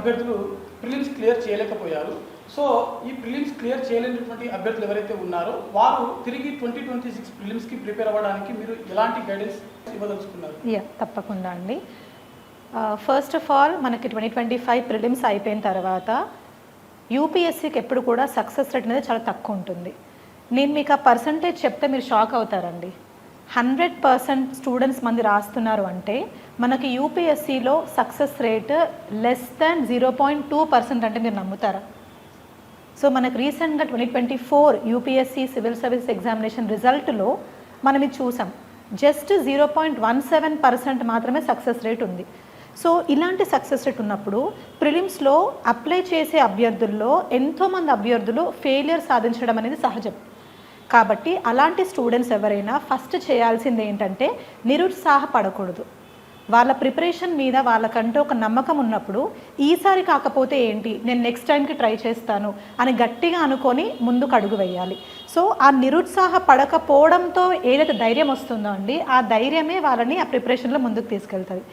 అభ్యర్థులు prelims clear చేయలేకపోయారు. So ఈ ప్రిలిమ్స్ క్లియర్ చేయలేనటువంటి అభ్యర్థులు ఎవరైతే ఉన్నారో వారు తిరిగి ట్వంటీ ట్వంటీ సిక్స్ ప్రిలిమ్స్కి ప్రిపేర్ అవ్వడానికి మీరు ఎలాంటి గైడెన్స్ ఇవ్వదలుచుకున్నారు? యా తప్పకుండా అండి. ఫస్ట్ ఆఫ్ ఆల్ మనకి ట్వంటీ ట్వంటీ ఫైవ్ ప్రిలిమ్స్ అయిపోయిన తర్వాత యూపీఎస్సీకి ఎప్పుడు కూడా సక్సెస్ రేట్ అనేది చాలా తక్కువ ఉంటుంది. నేను మీకు ఆ పర్సంటేజ్ చెప్తే మీరు షాక్ అవుతారండి. హండ్రెడ్ పర్సెంట్ స్టూడెంట్స్ మంది రాస్తున్నారు అంటే మనకి యూపీఎస్సీలో success rate less than zero point two percent అంటే మీరు నమ్ముతారా? సో మనకు రీసెంట్గా twenty twenty four UPSC civil service examination రిజల్ట్లో మనం ఇది చూసాం. Just zero point one seven percent మాత్రమే సక్సెస్ రేట్ ఉంది. సో ఇలాంటి సక్సెస్ రేట్ ఉన్నప్పుడు ప్రిలిమ్స్లో అప్లై చేసే అభ్యర్థుల్లో ఎంతోమంది అభ్యర్థులు ఫెయిలియర్ సాధించడం అనేది సహజం. కాబట్టి అలాంటి స్టూడెంట్స్ ఎవరైనా ఫస్ట్ చేయాల్సింది ఏంటంటే నిరుత్సాహపడకూడదు. వాళ్ళ ప్రిపరేషన్ మీద వాళ్ళకంటూ ఒక నమ్మకం ఉన్నప్పుడు ఈసారి కాకపోతే ఏంటి నేను నెక్స్ట్ టైంకి ట్రై చేస్తాను అని గట్టిగా అనుకొని ముందుకు అడుగు వేయాలి. సో ఆ నిరుత్సాహ పడకపోవడంతో ఏదైతే ధైర్యం వస్తుందో అండి ఆ ధైర్యమే వాళ్ళని ఆ ప్రిపరేషన్లో ముందుకు తీసుకెళ్తుంది.